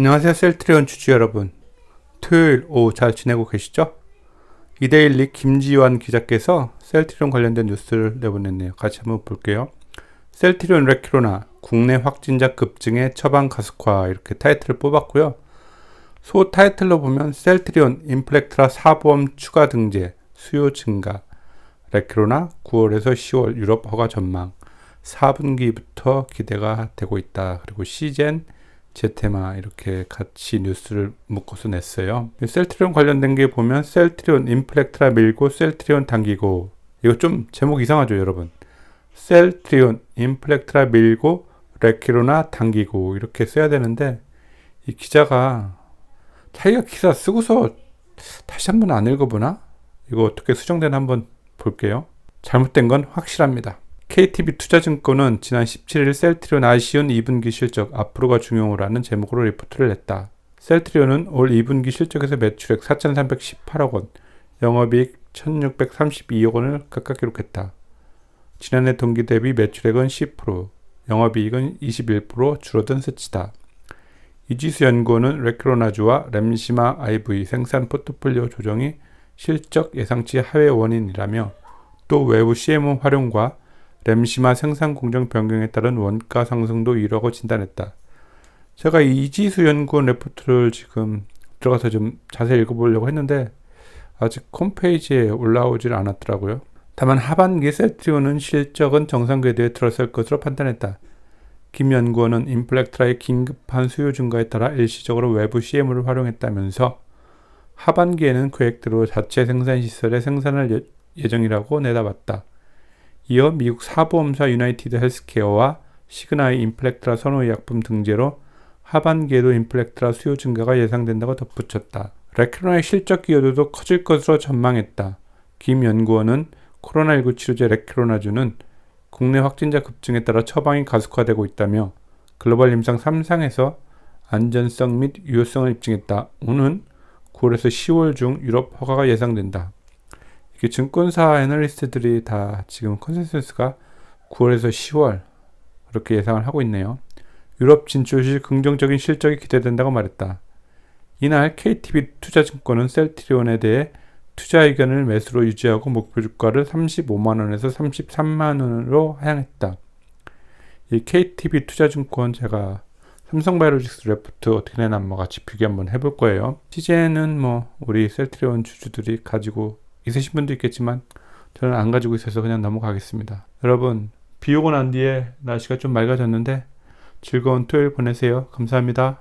안녕하세요 셀트리온 주주 여러분. 토요일 오후 잘 지내고 계시죠? 이데일리 김지환 기자께서 셀트리온 관련된 뉴스를 내보냈네요. 같이 한번 볼게요. 셀트리온 레키로나 국내 확진자 급증의 처방 가속화 이렇게 타이틀을 뽑았고요. 소 타이틀로 보면 셀트리온 인플렉트라 사보험 추가 등재 수요 증가 레키로나 9월에서 10월 유럽 허가 전망 4분기부터 기대가 되고 있다. 그리고 시젠 제테마 이렇게 같이 뉴스를 묶어서 냈어요. 셀트리온 관련된 게 보면 셀트리온 인플렉트라 밀고 셀트리온 당기고 이거 좀 제목 이상하죠 여러분. 셀트리온 인플렉트라 밀고 레키로나 당기고 이렇게 써야 되는데 이 기자가 자기가 기사 쓰고서 다시 한번 안 읽어보나? 이거 어떻게 수정되나 한번 볼게요. 잘못된 건 확실합니다. KTB 투자증권은 지난 17일 셀트리온 아쉬운 2분기 실적 앞으로가 중요하라는 제목으로 리포트를 냈다. 셀트리온은 올 2분기 실적에서 매출액 4,318억 원, 영업이익 1,632억 원을 각각 기록했다. 지난해 동기 대비 매출액은 10%, 영업이익은 21% 줄어든 수치다. 이지수 연구원은 레크로나주와 램시마 IV 생산 포트폴리오 조정이 실적 예상치 하회 원인이라며 또 외부 CMO 활용과 램시마 생산 공정 변경에 따른 원가 상승도 이라고 진단했다. 제가 이지수 연구원 레포트를 지금 들어가서 좀 자세히 읽어보려고 했는데 아직 홈페이지에 올라오질 않았더라고요. 다만 하반기 셀트리온은 실적은 정상 궤도에 들어설 것으로 판단했다. 김 연구원은 인플렉트라의 긴급한 수요 증가에 따라 일시적으로 외부 CM을 활용했다면서 하반기에는 계획대로 자체 생산 시설의 생산을 예정이라고 내다봤다. 이어 미국 사보험사 유나이티드 헬스케어와 시그나의 인플렉트라 선호의약품 등재로 하반기에도 인플렉트라 수요 증가가 예상된다고 덧붙였다. 레크로나의 실적 기여도도 커질 것으로 전망했다. 김 연구원은 코로나19 치료제 레크로나주는 국내 확진자 급증에 따라 처방이 가속화되고 있다며 글로벌 임상 3상에서 안전성 및 유효성을 입증했다. 오는 9월에서 10월 중 유럽 허가가 예상된다. 이게 증권사 애널리스트들이 다 지금 컨센서스가 9월에서 10월 그렇게 예상을 하고 있네요. 유럽 진출 시 긍정적인 실적이 기대된다고 말했다. 이날 KTB 투자증권은 셀트리온에 대해 투자 의견을 매수로 유지하고 목표 주가를 35만 원에서 33만 원으로 하향했다. 이 KTB 투자증권 제가 삼성바이오로직스 레프트 어떻게 내나 한번 같이 비교 한번 해볼 거예요. 시제는 뭐 우리 셀트리온 주주들이 가지고 있으신 분도 있겠지만 저는 안 가지고 있어서 그냥 넘어가겠습니다. 여러분 비 오고 난 뒤에 날씨가 좀 맑아졌는데 즐거운 토요일 보내세요. 감사합니다.